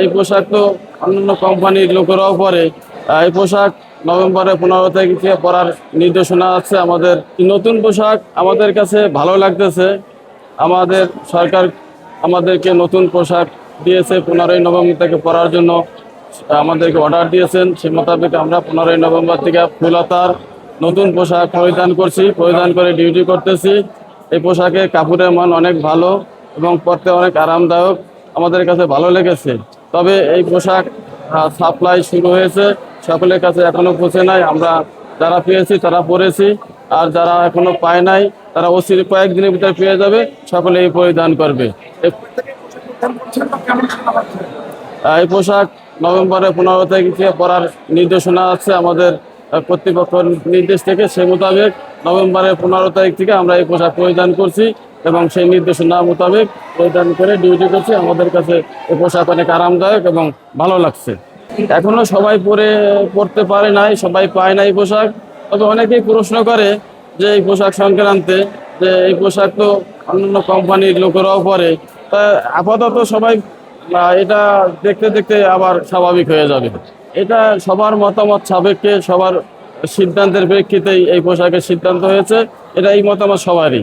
এই পোশাক তো অন্যান্য কোম্পানির লোকেরাও পরে। এই পোশাক নভেম্বরে পনেরো তারিখ থেকে পরার নির্দেশনা আছে আমাদের। নতুন পোশাক আমাদের কাছে ভালো লাগতেছে। আমাদের সরকার আমাদেরকে নতুন পোশাক দিয়েছে পনেরোই নভেম্বর থেকে পরার জন্য। আমাদেরকে অর্ডার দিয়েছেন সে মোতাবেক আমরা পনেরোই নভেম্বর থেকে ফুলতার নতুন পোশাক পরিধান করছি, পরিধান করে ডিউটি করতেছি। এই পোশাকের কাপড়ের মান অনেক ভালো এবং পরতে অনেক আরামদায়ক। আমাদের কাছে ভালো লেগেছে। তবে এই পোশাক সাপ্লাই শুরু হয়েছে। সকলের কাছে এখনও পৌঁছে নাই। আমরা যারা পেয়েছি তারা পরেছি। আর যারা এখনও পায় নাই, তারা অচির কয়েকদিনের ভিতরে পেয়ে যাবে। সকলে এই পরিধান করবে। এই পোশাক নভেম্বরের পনেরো তারিখ থেকে পরার নির্দেশনা আছে আমাদের কর্তৃপক্ষ নির্দেশ থেকে। সে মোতাবেক নভেম্বরের পনেরো তারিখ থেকে আমরা এই পোশাক পরিধান করছি। এবং সেই নির্দেশনা মোতাবেক পরিধান করে ডিউটি করছি। আমাদের কাছে এ পোশাক অনেক আরামদায়ক এবং ভালো লাগছে। এখনও সবাই পরে পড়তে পারে নাই, সবাই পায় নাই এই পোশাক। তবে অনেকেই প্রশ্ন করে যে এই পোশাক সংক্রান্তে, যে এই পোশাক তো অন্যান্য কোম্পানির লোকেরাও পরে। তা আপাতত সবাই এটা দেখতে দেখতে আবার স্বাভাবিক হয়ে যাবে। এটা সবার মতামত সাপেক্ষে, সবার সিদ্ধান্তের প্রেক্ষিতেই এই পোশাকের সিদ্ধান্ত হয়েছে। এটা এই মতামত সবারই।